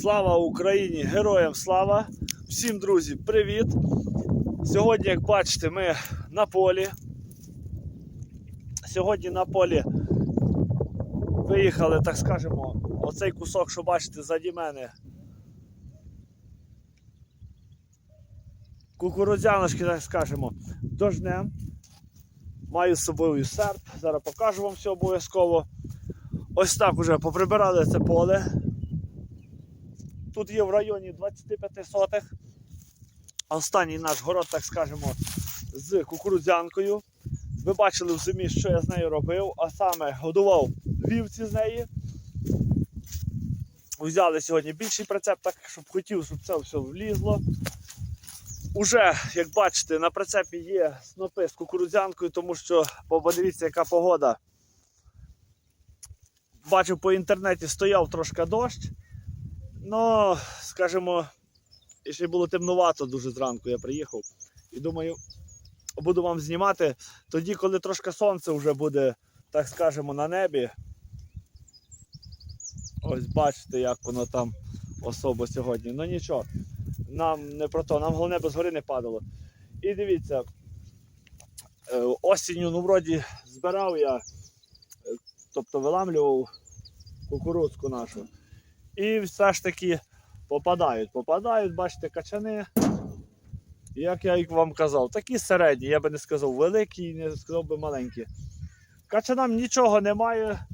Слава Україні! Героям слава! Всім друзі, привіт! Сьогодні, як бачите, ми на полі. Сьогодні на полі виїхали, так скажемо, оцей кусок, що бачите ззаді мене. Кукурудзяночки, так скажемо, дожнем. Маю з собою серп, зараз покажу вам все обов'язково. Ось так уже поприбирали це поле. Тут є в районі 25 сотих. Останній наш город, так скажемо, з кукурудзянкою. Ви бачили в зимі, що я з нею робив, а саме годував вівці з неї. Взяли сьогодні більший прицеп, так щоб хотів, щоб це все влізло. Уже, як бачите, на прицепі є снопи з кукурудзянкою, тому що подивіться, яка погода. Бачив по інтернеті, стояв трошки дощ. Ну, скажімо, ще було темнувато дуже зранку, я приїхав. І думаю, буду вам знімати тоді, коли трошки сонце вже буде, так скажемо, на небі. Ось бачите, як воно там особо сьогодні. Ну нічого, нам не про то, нам головне без гори не падало. І дивіться, е, осінню, ну, вроді, збирав я, е, тобто виламлював кукурудзку нашу. І все ж таки попадають. Попадають, бачите, качани. Як я і вам казав, такі середні, я би не сказав великі, не сказав би маленькі. Качанам нічого немає.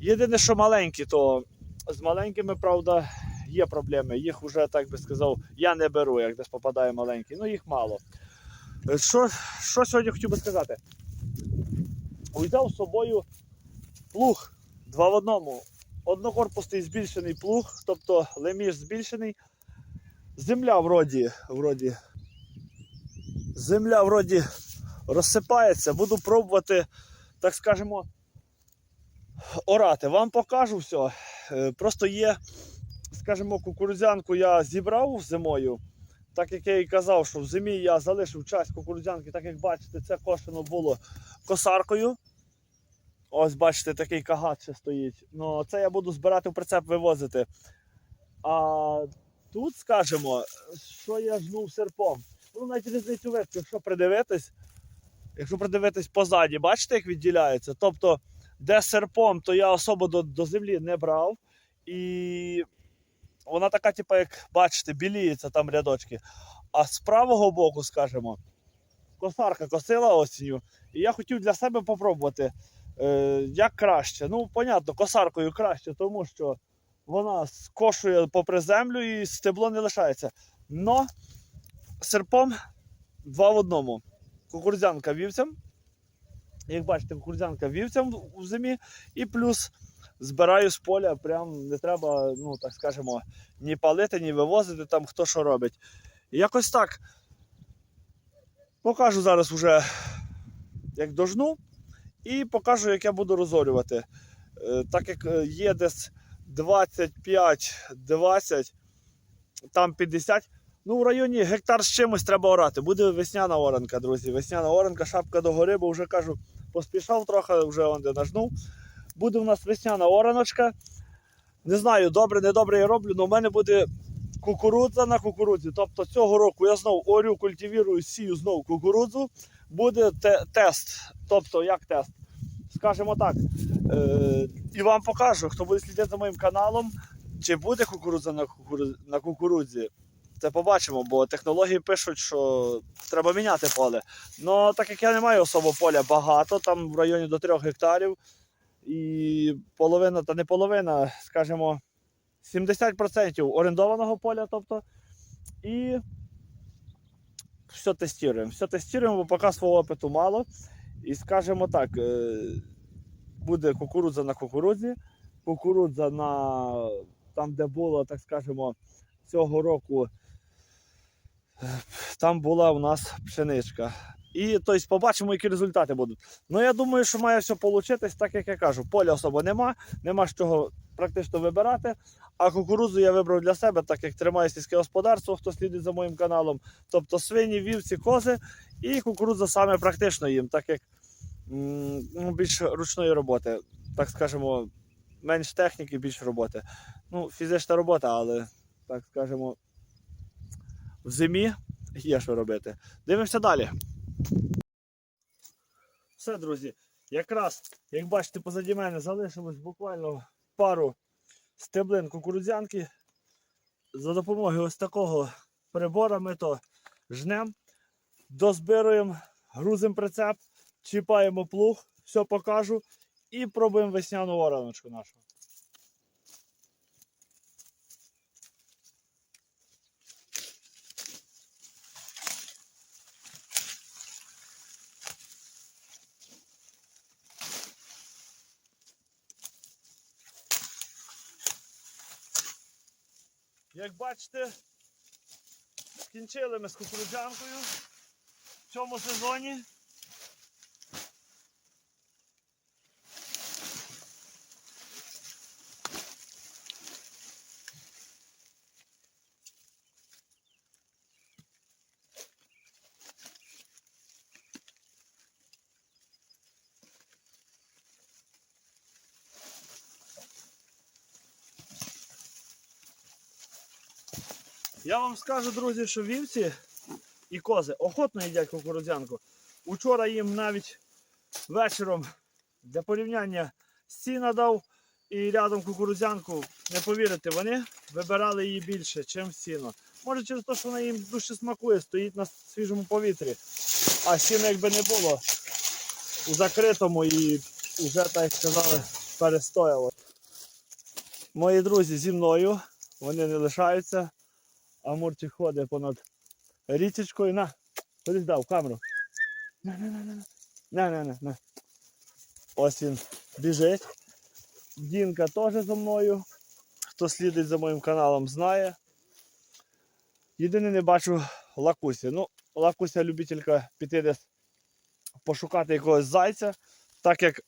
Єдине, що маленькі, то з маленькими, правда, є проблеми. Їх вже, так би сказав, я не беру, як десь попадає маленький. Ну їх мало. Що, що сьогодні хотів би сказати? Взяв з собою плуг два в одному однокорпусний збільшений плуг, тобто леміш збільшений. Земля вроді, вроді, земля вроді розсипається. Буду пробувати, так скажемо, орати. Вам покажу все. Е, Просто є, скажімо, кукурудзянку я зібрав зимою. Так як я і казав, що в зимі я залишив часть кукурудзянки, так як бачите, це кошено було косаркою. Ось бачите, такий кагат ще стоїть. Ну, це я буду збирати в прицеп вивозити. А тут, скажемо, що я жнув серпом. Ну, навіть різницю видно, якщо придивитись, якщо придивитись позаді, бачите, як відділяється? Тобто, де серпом, то я особо до, до землі не брав. І вона така, типу, як бачите, біліється там рядочки. А з правого боку, скажімо, косарка косила осінню. І я хотів для себе попробувати. Е, як краще. Ну, понятно, косаркою краще, тому що вона скошує попри землю і стебло не лишається. Но серпом два в одному. Кукурудзянка вівцям. Як бачите, кукурудзянка вівцям в зимі, і плюс збираю з поля, прям не треба, ну так скажемо, ні палити, ні вивозити, там хто що робить. Якось так. Покажу зараз уже, як дожну. І покажу, як я буду розорювати. Е, Так як е, є десь 25-20, там 50. Ну, в районі гектар з чимось треба орати. Буде весняна оранка, друзі. Весняна оранка, шапка догори, бо вже кажу, поспішав трохи, вже он де нажнув. Буде у нас весняна ораночка. Не знаю, добре, не добре я роблю, але в мене буде кукурудза на кукурудзі. Тобто цього року я знову орю, культивірую, сію знову кукурудзу. Буде те- тест. Тобто, як тест? Скажімо так. Е- і вам покажу, хто буде слідити за моїм каналом, чи буде кукурудза на, кукурудзі, на кукурудзі. Це побачимо, бо технології пишуть, що треба міняти поле. Ну, так як я не маю особо поля багато, там в районі до 3 гектарів. І половина, та не половина, скажімо, 70% орендованого поля, тобто. І все тестуємо. Все тестуємо, бо поки свого опиту мало. І скажімо так, е, буде кукурудза на кукурудзі, кукурудза на там, де було, так скажемо, цього року. е, Там була у нас пшеничка. І тобто, побачимо, які результати будуть. Ну, я думаю, що має все вийти, так як я кажу. Поля особо нема, нема з чого практично вибирати. А кукурудзу я вибрав для себе, так як тримаю сільське господарство, хто слідить за моїм каналом. Тобто свині, вівці, кози і кукурудза саме практично їм, так як ну, більш ручної роботи, так скажемо, менш техніки, більш роботи. Ну, фізична робота, але, так скажемо, в зимі є що робити. Дивимося далі. Все, друзі. Якраз, як бачите, позаді мене залишилось буквально пару стеблин кукурудзянки. За допомогою ось такого прибора ми то жнем, дозбируємо, грузимо прицеп, чіпаємо плуг, все покажу і пробуємо весняну ораночку нашу. Як бачите, скінчили ми з кукурудзянкою в цьому сезоні. Я вам скажу, друзі, що вівці і кози охотно їдять кукурудзянку. Учора їм навіть вечором для порівняння сіна дав і рядом кукурудзянку. Не повірите, вони вибирали її більше, ніж сіно. Може через те, що вона їм дуже смакує, стоїть на свіжому повітрі. А сіно якби не було у закритому і вже, так як сказали, перестояло. Мої друзі зі мною, вони не лишаються. Амурчик ходить понад річечкою. На, ходи сюди, в камеру. На, на, на, на. На, на, на, на. Ось він біжить. Дінка теж за мною. Хто слідить за моїм каналом, знає. Єдине не бачу лакусі. Ну, лакуся любителька піти десь пошукати якогось зайця, так як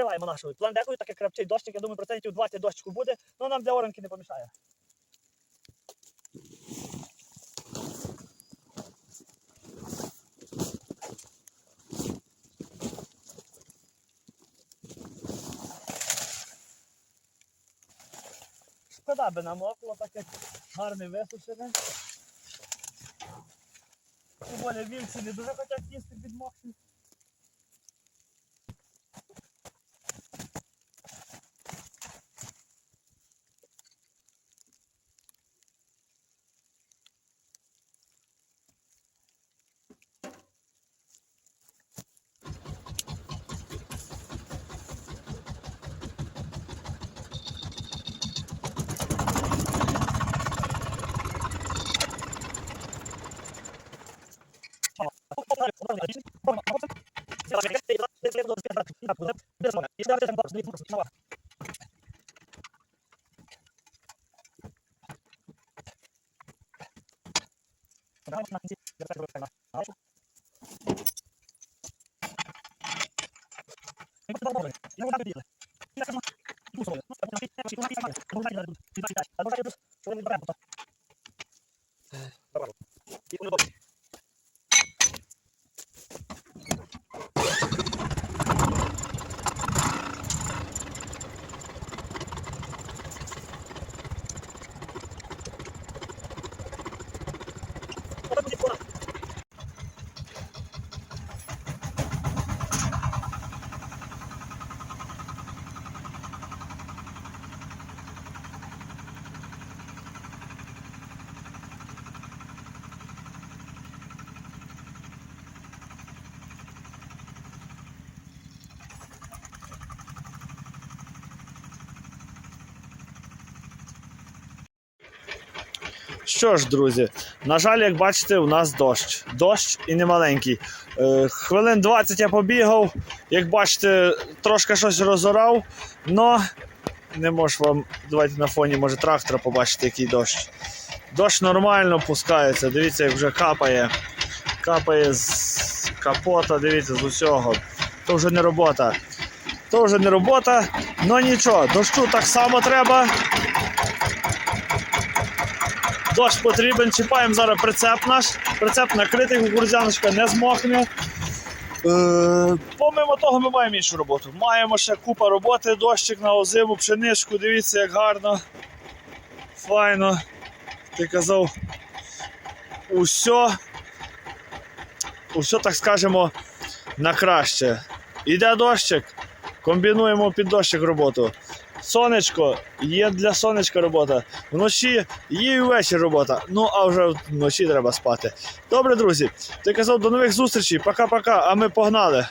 накриваємо нашою пландекою, так як крапчий дощик, я думаю, процентів 20 дощику буде, але нам для оранки не помішає. Шкода би намокло, так як гарний висушений. Тим вівці не дуже хочуть їсти під Kita semua itu soalnya. Kita kita kita kita kita kita kita kita kita kita kita Що ж, друзі, на жаль, як бачите, у нас дощ. Дощ і не маленький. Е, хвилин 20 я побігав. Як бачите, трошки щось розорав, но не можу вам. Давайте на фоні, може, трактора побачити, який дощ. Дощ нормально пускається. Дивіться, як вже капає. Капає з капота, дивіться, з усього. То вже не робота. То вже не робота, але нічого, дощу так само треба. Дощ потрібен, чіпаємо зараз прицеп наш. Прицеп накритий, кукурудзяночка не змокне. Е, помимо того, ми маємо іншу роботу. Маємо ще купа роботи, дощик на озиму, пшеничку, дивіться, як гарно. Файно. Ти казав. Усе. Усе, так скажемо, на краще. Іде дощик, комбінуємо під дощик роботу. Сонечко, є для сонечка робота. Вночі є і ввечері робота. Ну, а вже вночі треба спати. Добре, друзі. Ти казав до нових зустрічей. Пока-пока, а ми погнали.